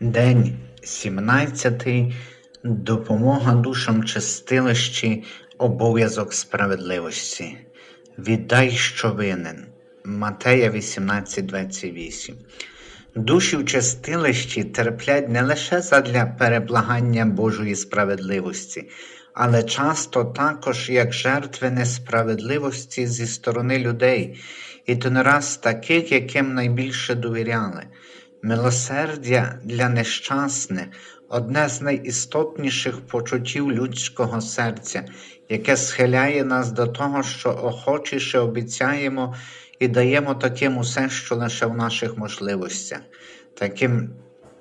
День 17. Допомога душам чистилищі, обов'язок справедливості. Віддай, що винен. Матея 18:28. Душі в чистилищі терплять не лише задля переблагання Божої справедливості, але часто також як жертви несправедливості зі сторони людей, і то не раз таких, яким найбільше довіряли. Милосердя для нещасних одне з найістотніших почуттів людського серця, яке схиляє нас до того, що охочіше обіцяємо і даємо таким усе, що лише в наших можливостях. Таким,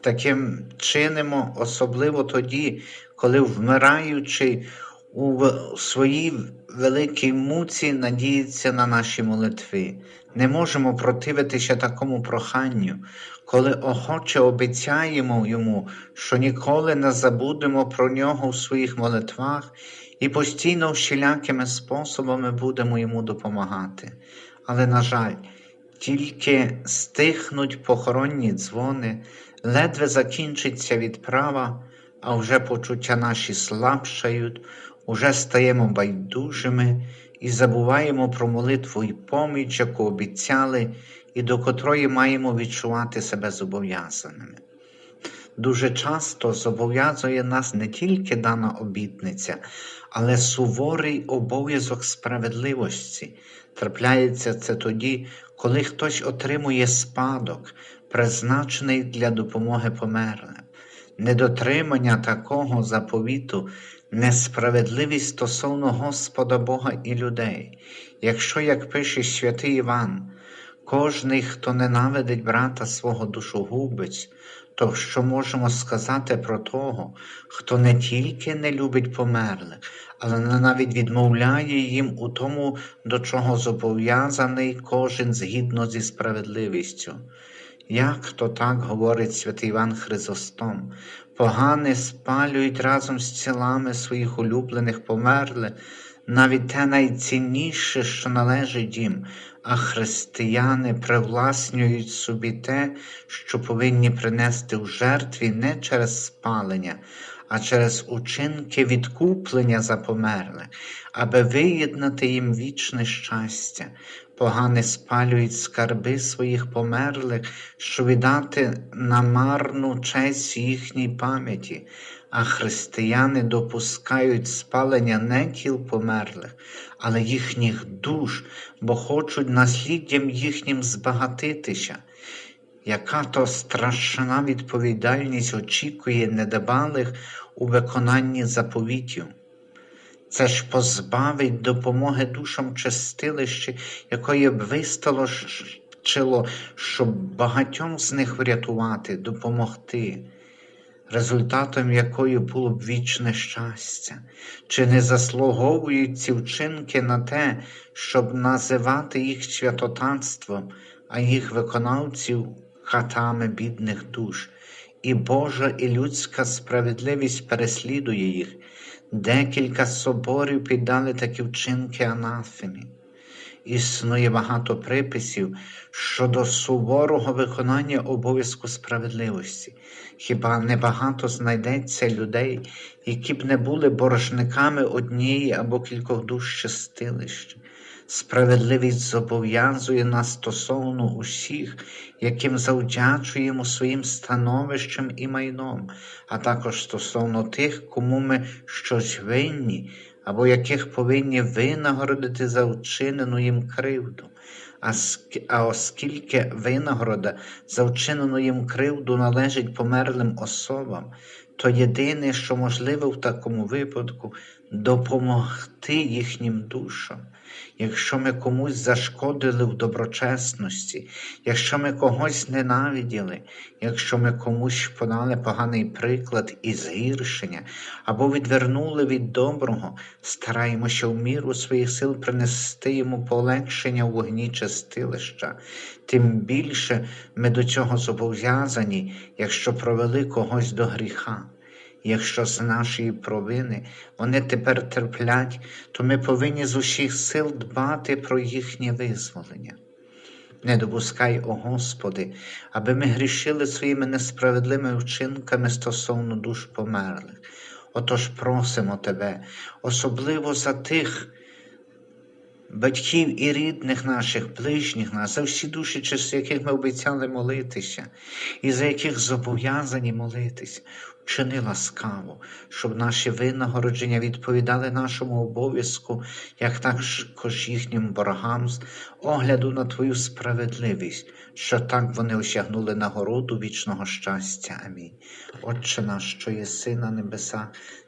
таким чинимо, особливо тоді, коли вмираючи у своїй великій муці надіється на наші молитви. Не можемо противитися такому проханню, коли охоче обіцяємо йому, що ніколи не забудемо про нього в своїх молитвах і постійно всілякими способами будемо йому допомагати. Але, на жаль, тільки стихнуть похоронні дзвони, ледве закінчиться відправа, а вже почуття наші слабшають, уже стаємо байдужими і забуваємо про молитву і поміч, яку обіцяли, і до котрої маємо відчувати себе зобов'язаними. Дуже часто зобов'язує нас не тільки дана обітниця, але суворий обов'язок справедливості. Трапляється це тоді, коли хтось отримує спадок, призначений для допомоги померлим. Недотримання такого заповіту несправедливість стосовно Господа Бога і людей. Якщо, як пише святий Іван, кожний, хто ненавидить брата свого душогубець, то що можемо сказати про того, хто не тільки не любить померлих, але навіть відмовляє їм у тому, до чого зобов'язаний кожен згідно зі справедливістю. Як то так говорить святий Іван Хризостом, погани спалюють разом з тілами своїх улюблених померлих, навіть те найцінніше, що належить їм, а християни привласнюють собі те, що повинні принести в жертві не через спалення, а через учинки відкуплення за померлих, аби виєднати їм вічне щастя. Погани спалюють скарби своїх померлих, що віддати на марну честь їхній пам'яті, а християни допускають спалення не тіл померлих, але їхніх душ, бо хочуть насліддям їхнім збагатитися. Яка то страшна відповідальність очікує недбалих у виконанні заповітів? Це ж позбавить допомоги душам чистилищі, якої б вистачило, щоб багатьом з них врятувати, допомогти, результатом якої було б вічне щастя, чи не заслуговують ці вчинки на те, щоб називати їх святотатством, а їх виконавців хатами бідних душ, і Божа і людська справедливість переслідує їх. Декілька соборів піддали такі вчинки анафемі. Існує багато приписів щодо суворого виконання обов'язку справедливості. Хіба небагато знайдеться людей, які б не були боржниками однієї або кількох душ чистилищ? Справедливість зобов'язує нас стосовно усіх, яким завдячуємо своїм становищем і майном, а також стосовно тих, кому ми щось винні, або яких повинні винагородити за вчинену їм кривду. А, оскільки винагорода за вчинену їм кривду належить померлим особам, то єдине, що можливо в такому випадку, допомогти їхнім душам. Якщо ми комусь зашкодили в доброчесності, якщо ми когось ненавиділи, якщо ми комусь подали поганий приклад і згіршення, або відвернули від доброго, стараємося в міру своїх сил принести йому полегшення в вогні чистилища, тим більше ми до цього зобов'язані, якщо провели когось до гріха. Якщо з нашої провини вони тепер терплять, то ми повинні з усіх сил дбати про їхнє визволення. Не допускай, о Господи, аби ми грішили своїми несправедливими вчинками стосовно душ померлих. Отож просимо Тебе, особливо за тих батьків і рідних наших, ближніх нас, за всі душі, через яких ми обіцяли молитися, і за яких зобов'язані молитися. Вчини ласкаво, щоб наші винагородження відповідали нашому обов'язку, як також їхнім боргам, з огляду на Твою справедливість, що так вони осягнули нагороду вічного щастя. Амінь. Отче наш, що єси на небесах,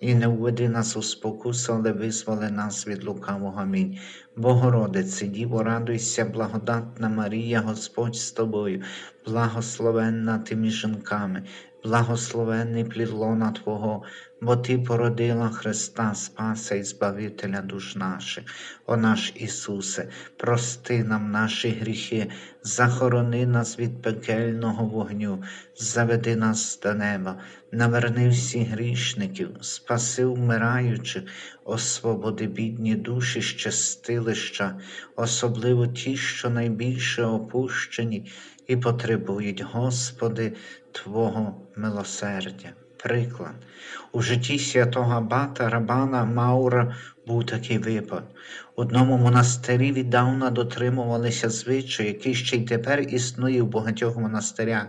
і не введи нас у спокусу, але визволи нас від лукавого. Амінь. Богородице, Діво, радуйся, благодатна Марія, Господь з тобою, благословенна ти між жінками, благословенний плід лона Твого, бо Ти породила Христа, Спаса і Збавителя душ наших. О наш Ісусе, прости нам наші гріхи, захорони нас від пекельного вогню, заведи нас до неба, наверни всіх грішників, спаси вмираючих, освободи бідні душі з чистилища, особливо ті, що найбільше опущені і потребують, Господи, Твого милосердя. Приклад. У житті святого Абата Рабана Маура був такий випадок. Одному монастирі віддавна дотримувалися звичаї, який ще й тепер існує в багатьох монастирях,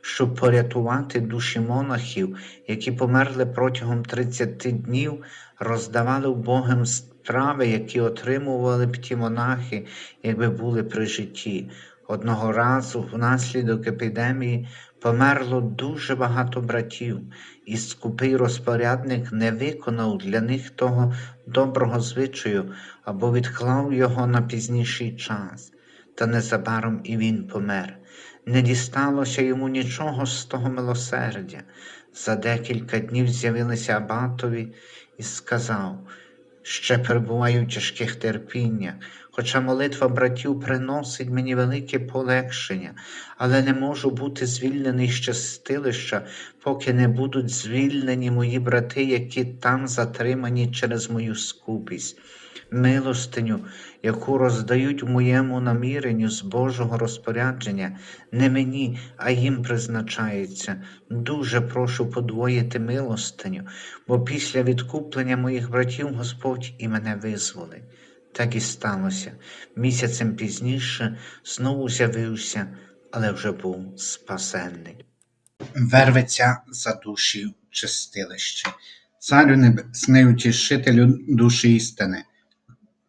щоб порятувати душі монахів, які померли протягом 30 днів, роздавали вбогим страви, які отримували б ті монахи, якби були при житті. Одного разу, внаслідок епідемії, померло дуже багато братів, і скупий розпорядник не виконав для них того доброго звичаю або відклав його на пізніший час, та незабаром і він помер. Не дісталося йому нічого з того милосердя. За декілька днів з'явилися абатові і сказав, ще перебуваю в тяжких терпіннях, хоча молитва братів приносить мені велике полегшення, але не можу бути звільнений з чистилища, поки не будуть звільнені мої брати, які там затримані через мою скупість. Милостиню, яку роздають в моєму наміренню з Божого розпорядження, не мені, а їм призначається. Дуже прошу подвоїти милостиню, бо після відкуплення моїх братів Господь і мене визволить. Так і сталося. Місяцем пізніше знову з'явився, але вже був спасенний. Верветься за душі чистилище. Царю небесний утішителю душі істини,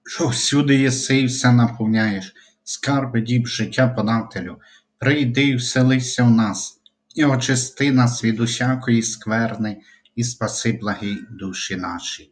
що всюди єси і все наповняєш, скарби діб життя подателю, прийди і вселися в нас, і очисти нас від усякої скверни, і спаси благі душі наші.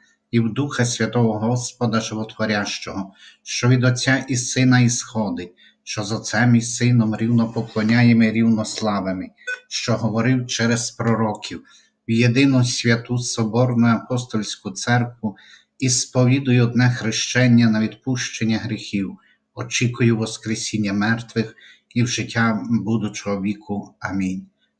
І в Духа Святого Господа Животворящого, що від Отця і Сина ісходить, що з Отцем і Сином рівно поклоняємо і рівно славимо, що говорив через пророків, в єдину святу Соборну апостольську церкву і сповідую одне хрещення на відпущення гріхів, очікую Воскресіння мертвих і в життя будучого віку. Амінь.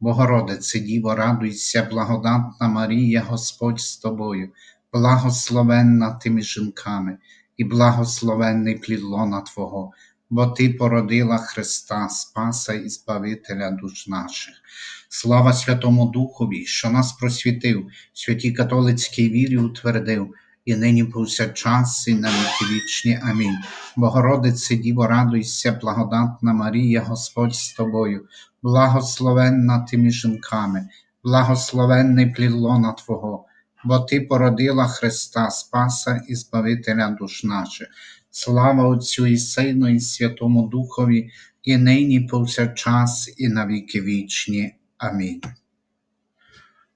Богородице, Діво, радуйся, благодатна Марія, Господь з тобою, благословенна ти між жінками, і благословенний плід лона Твого, бо Ти породила Христа, Спаса і Збавителя душ наших. Слава Святому Духові, що нас просвітив, святій католицькій вірі утвердив, і нині повсякчас, і на віки вічні. Амінь. Богородице, Діво, радуйся, благодатна Марія, Господь з тобою, благословенна ти між жінками, благословенний плід Твого, бо Ти породила Христа, Спаса і Збавителя душ наших. Слава Отцю і Сину, і Святому Духові, і нині повсякчас, і на віки вічні. Амінь.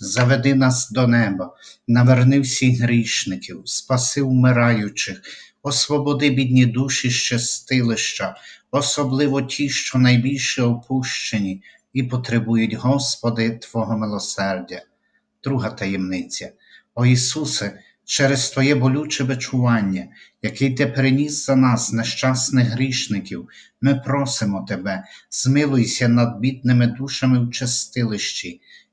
заведи нас до неба, наверни всіх грішників, спаси вмираючих, освободи бідні душі з чистилища, особливо ті, що найбільше опущені і потребують, Господи, Твого милосердя. Друга таємниця. О Ісусе, через Твоє болюче бичування, який Ти приніс за нас, нещасних грішників, ми просимо Тебе, змилуйся над бідними душами в чистилищі,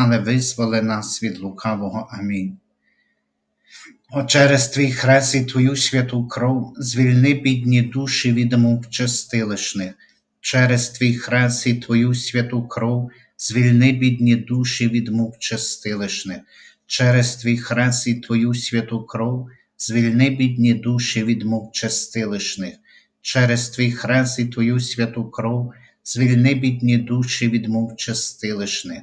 але визволи нас від лукавого. Амінь. О, через твій хрест і твою святу кров звільни бідні душі від мук чистилищних, через твій хрест і твою святу кров звільни бідні душі від мук чистилищних, через твій хрест і твою святу кров звільни бідні душі від мук чистилищних, через твій хрест і твою святу кров звільни бідні душі від мук чистилищних,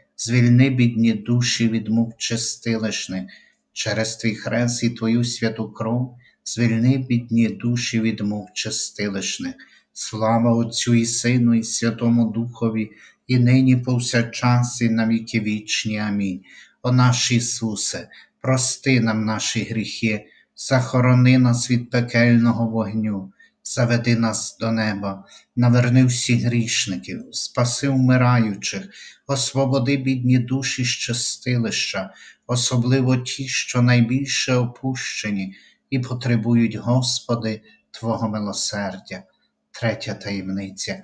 звільни бідні душі від мук чистилищних, через твій хрест і твою святу кров, звільни бідні душі від мук чистилищних. Слава Отцю і Сину, і Святому Духові, і нині повсякчас, і на віки вічні. Амінь. О наш Ісусе, прости нам наші гріхи, захорони нас від пекельного вогню, заведи нас до неба, наверни всіх грішників, спаси вмираючих, освободи бідні душі з чистилища, особливо ті, що найбільше опущені і потребують, Господи, Твого милосердя. Третя таємниця.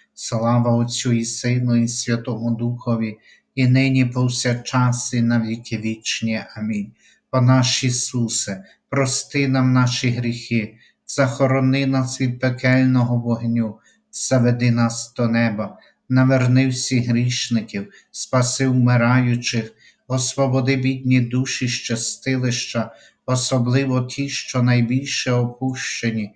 Слава Отцю і Сину, і Святому Духові, і нині повсякчас, і на віки вічні. Амінь. О наш Ісусе, прости нам наші гріхи, захорони нас від пекельного вогню, заведи нас до неба, наверни всіх грішників, спаси вмираючих, освободи бідні душі з чистилища, особливо ті, що найбільше опущені